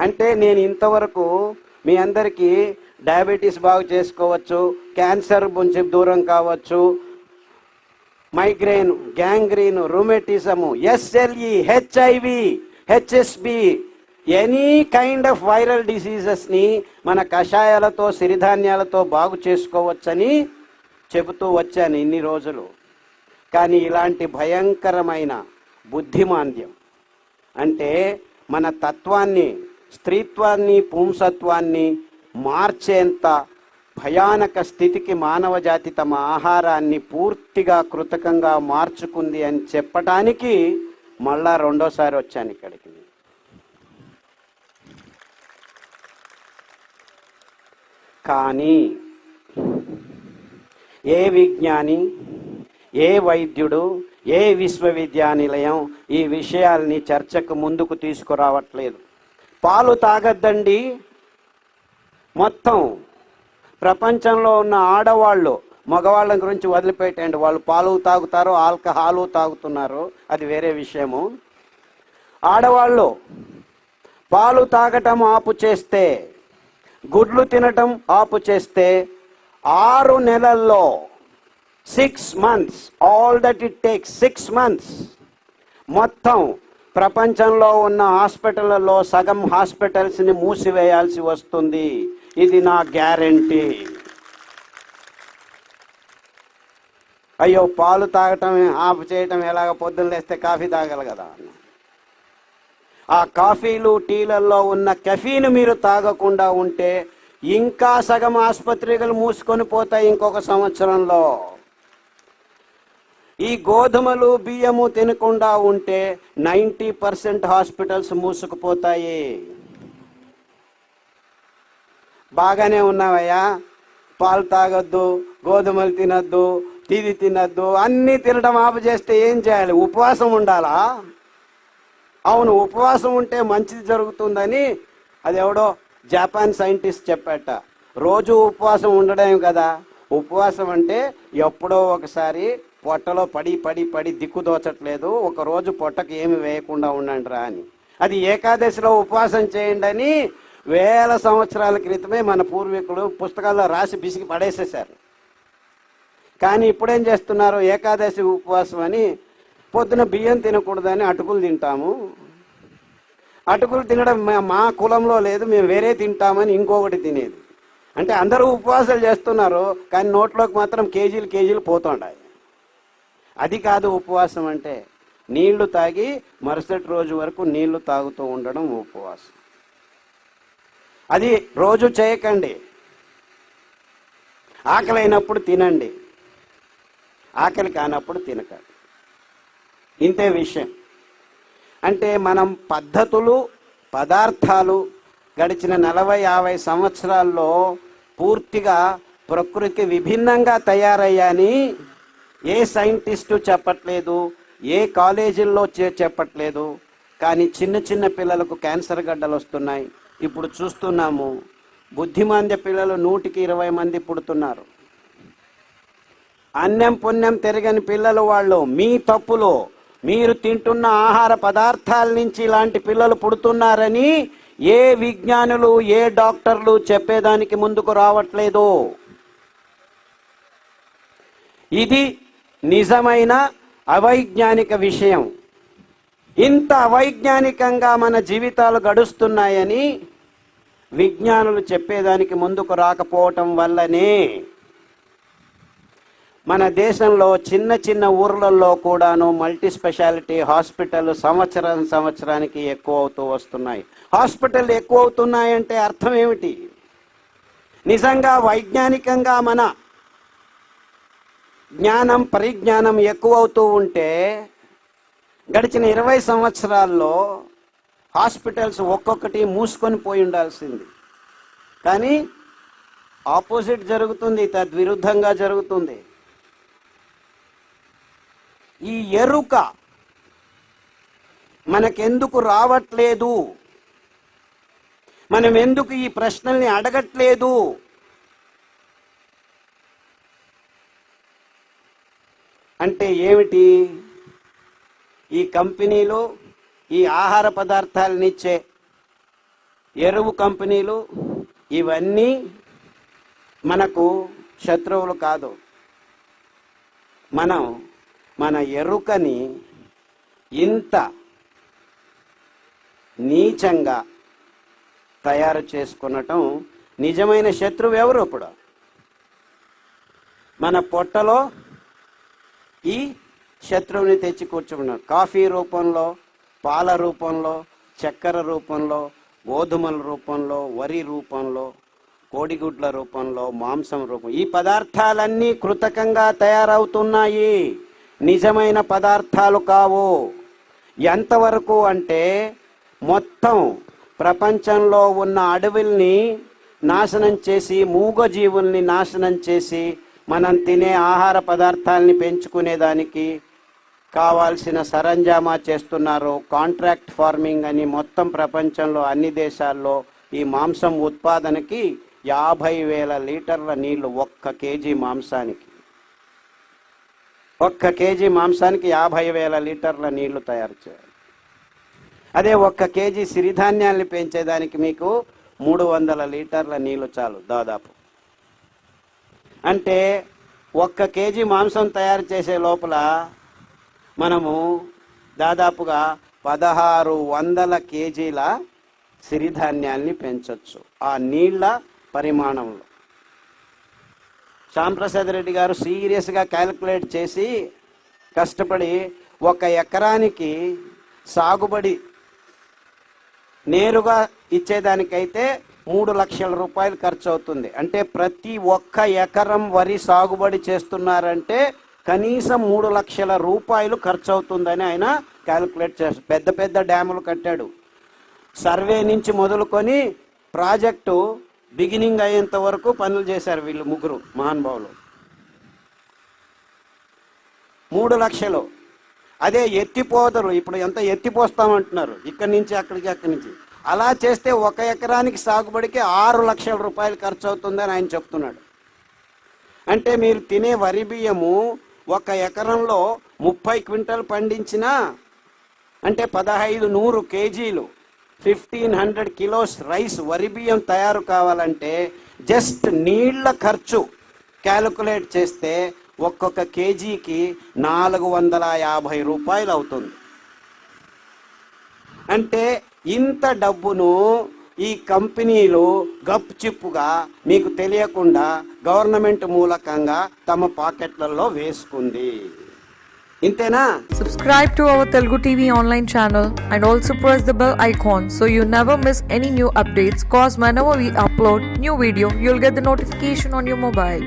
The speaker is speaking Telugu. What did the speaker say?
అంటే నేను ఇంతవరకు మీ అందరికీ డయాబెటీస్ బాగు చేసుకోవచ్చు క్యాన్సర్ నుంచి దూరం కావచ్చు migraine gangrene rheumatism SLE HIV HSB any kind of viral డిసీజెస్ని మన కషాయాలతో సిరిధాన్యాలతో బాగు చేసుకోవచ్చని చెబుతూ వచ్చాను ఇన్ని రోజులు. కానీ ఇలాంటి భయంకరమైన బుద్ధిమాంద్యం అంటే మన తత్వాన్ని స్త్రీత్వాన్ని పుంసత్వాన్ని మార్చేంత భయానక స్థితికి మానవ జాతి తమ ఆహారాన్ని పూర్తిగా కృతకంగా మార్చుకుంది అని చెప్పటానికి మళ్ళా రెండోసారి వచ్చాను ఇక్కడికి. కానీ ఏ విజ్ఞాని ఏ వైద్యుడు ఏ విశ్వవిద్యానిలయం ఈ విషయాల్ని చర్చకు ముందుకు తీసుకురావట్లేదు. పాలు తాగద్దండి. మొత్తం ప్రపంచంలో ఉన్న ఆడవాళ్ళు మగవాళ్ళ గురించి వదిలిపెట్టండి వాళ్ళు పాలు తాగుతారు ఆల్కహాలు తాగుతున్నారు అది వేరే విషయము. ఆడవాళ్ళు పాలు తాగటం ఆపు చేస్తే గుడ్లు తినటం ఆపు చేస్తే ఆరు నెలల్లో six months all that it takes six months మొత్తం ప్రపంచంలో ఉన్న హాస్పిటళ్ళలో సగం హాస్పిటల్స్ని మూసివేయాల్సి వస్తుంది. ఇది నా గ్యారంటీ. అయ్యో పాలు తాగటం ఆఫ్ చేయటం ఎలాగ పొద్దున్న లేస్తే కాఫీ తాగలి కదా ఆ కాఫీలు టీలలో ఉన్న కెఫీన్ మీరు తాగకుండా ఉంటే ఇంకా సగం ఆసుపత్రికలు మూసుకొని పోతాయి ఇంకొక సంవత్సరంలో. ఈ గోధుమలు బియ్యము తినకుండా ఉంటే నైంటీ పర్సెంట్ హాస్పిటల్స్ మూసుకుపోతాయి. బాగానే ఉన్నావయ్యా. పాలు తాగొద్దు గోధుమలు తినద్దు తిది తినద్దు అన్నీ తినడం ఆపు చేస్తే ఏం చేయాలి? ఉపవాసం ఉండాలా? అవును ఉపవాసం ఉంటే మంచిది జరుగుతుందని అది ఎవడో జపాన్ సైంటిస్ట్ చెప్పాట. రోజు ఉపవాసం ఉండడం కదా. ఉపవాసం అంటే ఎప్పుడో ఒకసారి పొట్టలో పడి పడి పడి దిక్కు దోచట్లేదు. ఒక రోజు పొట్టకు ఏమి వేయకుండా ఉండండి రా అని. అది ఏకాదశిలో ఉపవాసం చేయండి అని వేల సంవత్సరాల క్రితమే మన పూర్వీకులు పుస్తకాల్లో రాసి బిసికి పడేసేశారు. కానీ ఇప్పుడేం చేస్తున్నారు? ఏకాదశి ఉపవాసం అని పొద్దున బియ్యం తినకూడదని అటుకులు తింటాము. అటుకులు తినడం మా- మా కులంలో లేదు మేము వేరే తింటామని ఇంకొకటి తినేది. అంటే అందరూ ఉపవాసాలు చేస్తున్నారు కానీ నోట్లోకి మాత్రం కేజీలు కేజీలు పోతుండాయి. అది కాదు ఉపవాసం అంటే నీళ్ళు తాగి మరుసటి రోజు వరకు నీళ్ళు తాగుతూ ఉండడం ఉపవాసం. అది రోజు చేయకండి. ఆకలైనప్పుడు తినండి. ఆకలి కానప్పుడు తినకండి. ఇంతే విషయం. అంటే మనం పద్ధతులు పదార్థాలు గడిచిన నలభై యాభై సంవత్సరాల్లో పూర్తిగా ప్రకృతికి విభిన్నంగా తయారయ్యాని ఏ సైంటిస్టు చెప్పట్లేదు ఏ కాలేజీల్లో చే- చెప్పట్లేదు కానీ చిన్న చిన్న పిల్లలకు క్యాన్సర్ గడ్డలు వస్తున్నాయి. ఇప్పుడు చూస్తున్నాము బుద్ధిమాంద్య పిల్లలు నూటికి ఇరవై మంది పుడుతున్నారు. అన్నం పుణ్యం తిరగని పిల్లలు వాళ్ళు మీ తప్పులో మీరు తింటున్న ఆహార పదార్థాల నుంచి ఇలాంటి పిల్లలు పుడుతున్నారని ఏ విజ్ఞానులు ఏ డాక్టర్లు చెప్పేదానికి ముందుకు రావట్లేదు. ఇది నిజమైన అవైజ్ఞానిక విషయం. ఇంత అవైజ్ఞానికంగా మన జీవితాలు గడుస్తున్నాయని విజ్ఞానులు చెప్పేదానికి ముందుకు రాకపోవటం వల్లనే మన దేశంలో చిన్న చిన్న ఊర్లలో కూడాను మల్టీ స్పెషాలిటీ హాస్పిటల్ సంవత్సరం సంవత్సరానికి ఎక్కువ అవుతూ వస్తున్నాయి. హాస్పిటల్ ఎక్కువ అవుతున్నాయంటే అర్థం ఏమిటి? నిజంగా వైజ్ఞానికంగా మన జ్ఞానం పరిజ్ఞానం ఎక్కువ అవుతూ ఉంటే గడిచిన ఇరవై సంవత్సరాల్లో హాస్పిటల్స్ ఒక్కొక్కటి మూసుకొని పోయి ఉండాల్సింది. కానీ ఆపోజిట్ జరుగుతుంది తద్విరుద్ధంగా జరుగుతుంది. ఈ ఎరుక మనకెందుకు రావట్లేదు? మనం ఎందుకు ఈ ప్రశ్నల్ని అడగట్లేదు? అంటే ఏమిటి? ఈ కంపెనీలు ఈ ఆహార పదార్థాలనిచ్చే ఎరువు కంపెనీలు ఇవన్నీ మనకు శత్రువులు కాదు. మనం మన ఎరుకని ఇంత నీచంగా తయారు చేసుకునటం నిజమైన శత్రువు ఎవరు ఇప్పుడు? మన పొట్టలో ఈ శత్రువుని తెచ్చి కూర్చున్నాడు. కాఫీ రూపంలో పాల రూపంలో చక్కెర రూపంలో గోధుమల రూపంలో వరి రూపంలో కోడిగుడ్ల రూపంలో మాంసం రూపం. ఈ పదార్థాలన్నీ కృతకంగా తయారవుతున్నాయి. నిజమైన పదార్థాలు కావు. ఎంతవరకు అంటే మొత్తం ప్రపంచంలో ఉన్న అడవుల్ని నాశనం చేసి మూగజీవుల్ని నాశనం చేసి మనం తినే ఆహార పదార్థాలని పెంచుకునేదానికి కావాల్సిన సరంజామా చేస్తున్నారు. కాంట్రాక్ట్ ఫార్మింగ్ అని మొత్తం ప్రపంచంలో అన్ని దేశాల్లో ఈ మాంసం ఉత్పాదనకి యాభై వేల లీటర్ల నీళ్ళు ఒక్క కేజీ మాంసానికి. ఒక్క కేజీ మాంసానికి యాభై వేల లీటర్ల నీళ్ళు తయారు చేయాలి. అదే ఒక్క కేజీ సిరిధాన్యాల్ని పెంచేదానికి మీకు మూడు వందల లీటర్ల నీళ్ళు చాలు దాదాపు. అంటే ఒక్క కేజీ మాంసం తయారు చేసే లోపల మనము దాదాపుగా పదహారు వందల కేజీల సిరిధాన్యాల్ని పెంచవచ్చు ఆ నీళ్ళ పరిమాణంలో. శ్యాంప్రసాద్ రెడ్డి గారు సీరియస్గా క్యాలిక్యులేట్ చేసి కష్టపడి ఒక ఎకరానికి సాగుబడి నేరుగా ఇచ్చేదానికైతే మూడు లక్షల రూపాయలు ఖర్చు అవుతుంది అంటే ప్రతి ఒక్క ఎకరం వరి సాగుబడి చేస్తున్నారంటే కనీసం మూడు లక్షల రూపాయలు ఖర్చు అవుతుందని ఆయన క్యాలిక్యులేట్ చేస్తారు పెద్ద పెద్ద డ్యాములు కట్టాడు. సర్వే నుంచి మొదలుకొని ప్రాజెక్టు బిగినింగ్ అయ్యేంత వరకు పనులు చేశారు వీళ్ళు ముగ్గురు మహానుభావులు మూడు లక్షలు. అదే ఎత్తిపోదరు ఇప్పుడు ఎంత ఎత్తిపోస్తామంటున్నారు. ఇక్కడి నుంచి అక్కడికి అక్కడి నుంచి. అలా చేస్తే ఒక ఎకరానికి సాగుబడికి ఆరు లక్షల రూపాయలు ఖర్చు అవుతుందని ఆయన చెప్తున్నాడు. అంటే మీరు తినే వరి బియ్యము ఒక ఎకరంలో ముప్పై క్వింటల్ పండించినా అంటే పదహైదు నూరు కేజీలు ఫిఫ్టీన్ హండ్రెడ్ కిలోస్ రైస్ వరి బియ్యం తయారు కావాలంటే జస్ట్ నీళ్ళ ఖర్చు క్యాలిక్యులేట్ చేస్తే ఒక్కొక్క కేజీకి నాలుగు వందల యాభై రూపాయలు అవుతుంది. అంటే ఇంత డబ్బును ఈ కంపెనీలు గప్చిప్పుగా మీకు తెలియకుండా గవర్నమెంట్ మూలకంగా తమ పాకెట్లలో వేసుకుంది. ఇంతేనా? Subscribe to our Telugu TV online channel and also press the bell icon so you never miss any new updates cause my never we upload new video you'll get the notification on your mobile